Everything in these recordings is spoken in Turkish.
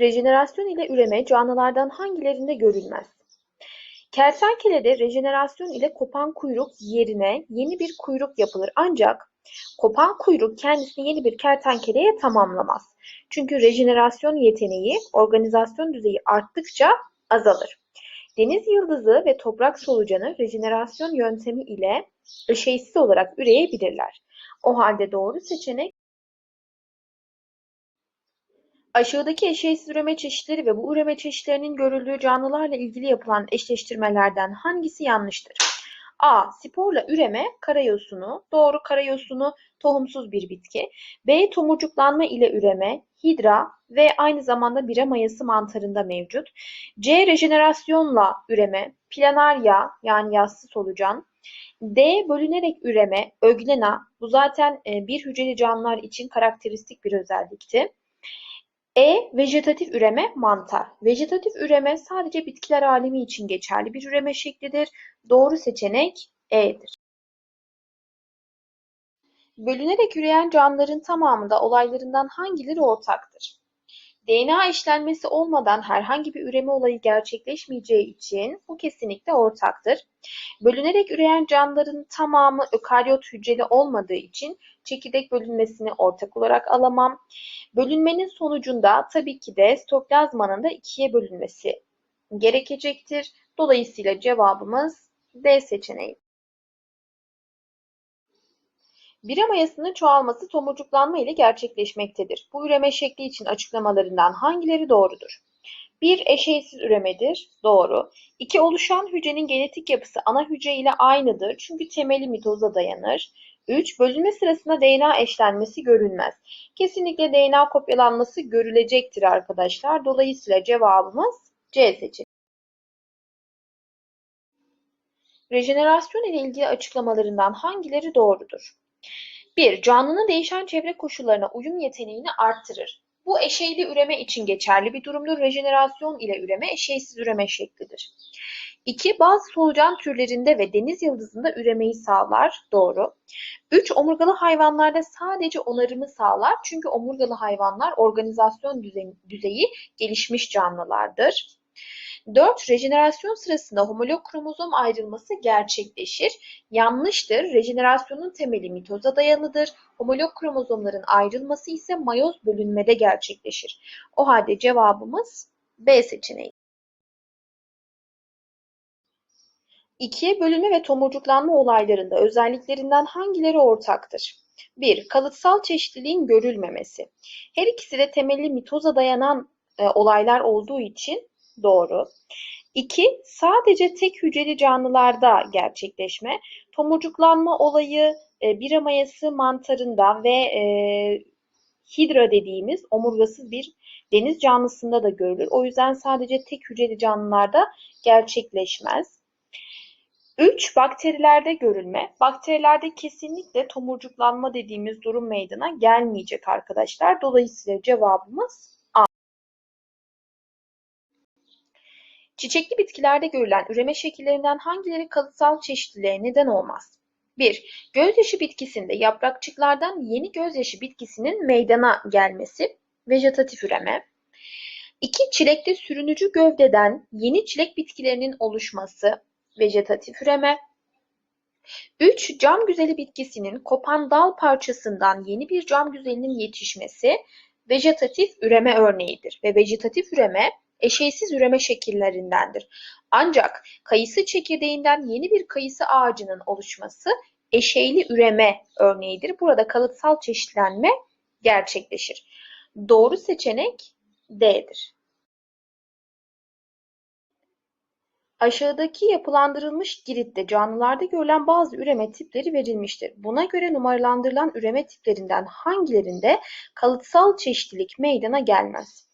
Rejenerasyon ile üreme canlılardan hangilerinde görülmez? Kertenkelede rejenerasyon ile kopan kuyruk yerine yeni bir kuyruk yapılır ancak kopan kuyruk kendisini yeni bir kertenkeleye tamamlamaz. Çünkü rejenerasyon yeteneği organizasyon düzeyi arttıkça azalır. Deniz yıldızı ve toprak solucanı rejenerasyon yöntemi ile eşeysiz olarak üreyebilirler. O halde doğru seçenek Aşağıdaki eşeğsiz üreme çeşitleri ve bu üreme çeşitlerinin görüldüğü canlılarla ilgili yapılan eşleştirmelerden hangisi yanlıştır? A. Sporla üreme karayosunu, doğru karayosunu tohumsuz bir bitki. B. Tomurcuklanma ile üreme, hidra ve aynı zamanda bira mayası mantarında mevcut. C. Rejenerasyonla üreme, planarya yani yassı solucan. D. Bölünerek üreme, öglena. Bu zaten e, bir hücreli canlılar için karakteristik bir özellikti. E. Vejetatif üreme mantar. Vejetatif üreme sadece bitkiler alemi için geçerli bir üreme şeklidir. Doğru seçenek E'dir. Bölünerek üreyen canlıların tamamında olaylarından hangileri ortaktır? DNA eşlenmesi olmadan herhangi bir üreme olayı gerçekleşmeyeceği için bu kesinlikle ortaktır. Bölünerek üreyen canlıların tamamı ökaryot hücreli olmadığı için çekirdek bölünmesini ortak olarak alamam. Bölünmenin sonucunda tabii ki de stoplazmanın da ikiye bölünmesi gerekecektir. Dolayısıyla cevabımız D seçeneği. Bira mayasının çoğalması tomurcuklanma ile gerçekleşmektedir. Bu üreme şekli için açıklamalarından hangileri doğrudur? 1. Eşeysiz üremedir. Doğru. 2. Oluşan hücrenin genetik yapısı ana hücre ile aynıdır. Çünkü temeli mitoza dayanır. 3. Bölünme sırasında DNA eşlenmesi görülmez. Kesinlikle DNA kopyalanması görülecektir arkadaşlar. Dolayısıyla cevabımız C seçeneği. Rejenerasyon ile ilgili açıklamalarından hangileri doğrudur? 1. Canlının değişen çevre koşullarına uyum yeteneğini arttırır. Bu eşeyli üreme için geçerli bir durumdur. Rejenerasyon ile üreme eşeysiz üreme şeklidir. 2. Bazı solucan türlerinde ve deniz yıldızında üremeyi sağlar. Doğru. 3. Omurgalı hayvanlarda sadece onarımı sağlar. Çünkü omurgalı hayvanlar organizasyon düzeyi gelişmiş canlılardır. 4. Rejenerasyon sırasında homolog kromozom ayrılması gerçekleşir. Yanlıştır. Rejenerasyonun temeli mitoza dayalıdır. Homolog kromozomların ayrılması ise mayoz bölünmede gerçekleşir. O halde cevabımız B seçeneği. İkiye bölünme ve tomurcuklanma olaylarında özelliklerinden hangileri ortaktır? 1. Kalıtsal çeşitliliğin görülmemesi. Her ikisi de temelli mitoza dayanan e, olaylar olduğu için Doğru. 2. Sadece tek hücreli canlılarda gerçekleşme. Tomurcuklanma olayı e, bira mayası mantarında ve e, hidra dediğimiz omurgasız bir deniz canlısında da görülür. O yüzden sadece tek hücreli canlılarda gerçekleşmez. 3. Bakterilerde görülme. Bakterilerde kesinlikle tomurcuklanma dediğimiz durum meydana gelmeyecek arkadaşlar. Dolayısıyla cevabımız Çiçekli bitkilerde görülen üreme şekillerinden hangileri kalıtsal çeşitliliğe neden olmaz? 1. Gözyaşı bitkisinde yaprakçıklardan yeni gözyaşı bitkisinin meydana gelmesi vejetatif üreme. 2. Çilekte sürünücü gövdeden yeni çilek bitkilerinin oluşması vejetatif üreme. 3. Cam güzeli bitkisinin kopan dal parçasından yeni bir cam güzelinin yetişmesi vejetatif üreme örneğidir ve vejetatif üreme eşeysiz üreme şekillerindendir. Ancak kayısı çekirdeğinden yeni bir kayısı ağacının oluşması eşeyli üreme örneğidir. Burada kalıtsal çeşitlenme gerçekleşir. Doğru seçenek D'dir. Aşağıdaki yapılandırılmış giritte canlılarda görülen bazı üreme tipleri verilmiştir. Buna göre numaralandırılan üreme tiplerinden hangilerinde kalıtsal çeşitlilik meydana gelmez?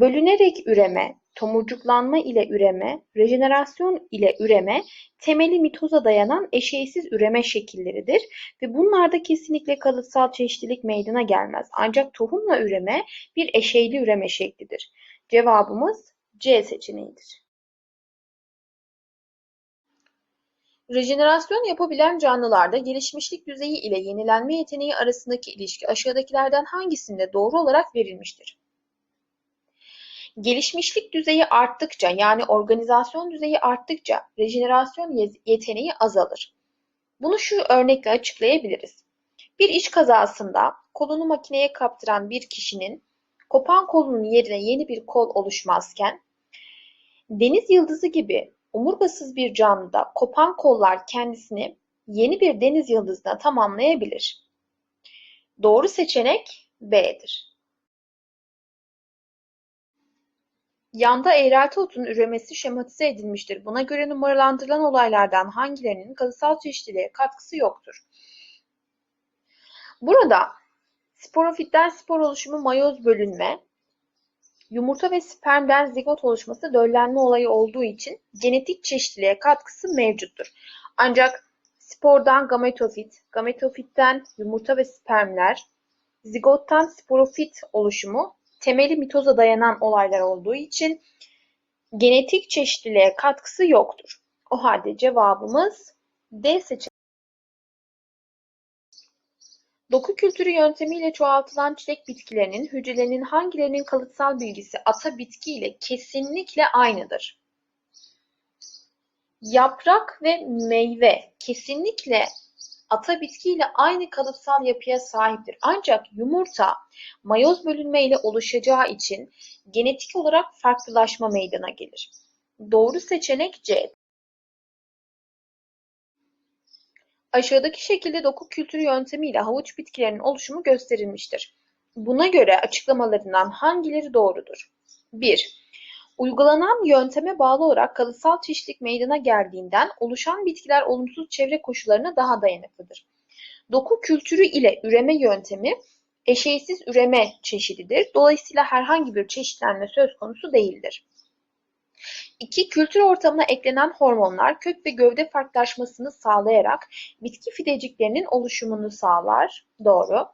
Bölünerek üreme, tomurcuklanma ile üreme, rejenerasyon ile üreme temeli mitoza dayanan eşeysiz üreme şekilleridir ve bunlarda kesinlikle kalıtsal çeşitlilik meydana gelmez. Ancak tohumla üreme bir eşeyli üreme şeklidir. Cevabımız C seçeneğidir. Rejenerasyon yapabilen canlılarda gelişmişlik düzeyi ile yenilenme yeteneği arasındaki ilişki aşağıdakilerden hangisinde doğru olarak verilmiştir? Gelişmişlik düzeyi arttıkça yani organizasyon düzeyi arttıkça rejenerasyon ye- yeteneği azalır. Bunu şu örnekle açıklayabiliriz. Bir iş kazasında kolunu makineye kaptıran bir kişinin kopan kolunun yerine yeni bir kol oluşmazken deniz yıldızı gibi omurgasız bir canlıda kopan kollar kendisini yeni bir deniz yıldızına tamamlayabilir. Doğru seçenek B'dir. Yanda eğrelti otun üremesi şematize edilmiştir. Buna göre numaralandırılan olaylardan hangilerinin kalıtsal çeşitliliğe katkısı yoktur? Burada sporofitten spor oluşumu mayoz bölünme, yumurta ve spermden zigot oluşması döllenme olayı olduğu için genetik çeşitliliğe katkısı mevcuttur. Ancak spordan gametofit, gametofitten yumurta ve spermler, zigottan sporofit oluşumu temeli mitoza dayanan olaylar olduğu için genetik çeşitliliğe katkısı yoktur. O halde cevabımız D seçeneği. Doku kültürü yöntemiyle çoğaltılan çilek bitkilerinin hücrelerinin hangilerinin kalıtsal bilgisi ata bitki ile kesinlikle aynıdır? Yaprak ve meyve kesinlikle ata bitki ile aynı kalıtsal yapıya sahiptir. Ancak yumurta mayoz bölünme ile oluşacağı için genetik olarak farklılaşma meydana gelir. Doğru seçenek C. Aşağıdaki şekilde doku kültürü yöntemiyle havuç bitkilerinin oluşumu gösterilmiştir. Buna göre açıklamalarından hangileri doğrudur? 1. Uygulanan yönteme bağlı olarak kalıtsal çeşitlilik meydana geldiğinden oluşan bitkiler olumsuz çevre koşullarına daha dayanıklıdır. Doku kültürü ile üreme yöntemi eşeğsiz üreme çeşididir. Dolayısıyla herhangi bir çeşitlenme söz konusu değildir. 2. Kültür ortamına eklenen hormonlar kök ve gövde farklılaşmasını sağlayarak bitki fideciklerinin oluşumunu sağlar. Doğru.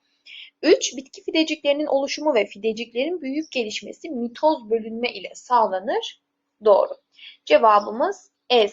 3. Bitki fideciklerinin oluşumu ve fideciklerin büyüyüp gelişmesi mitoz bölünme ile sağlanır. Doğru. Cevabımız E.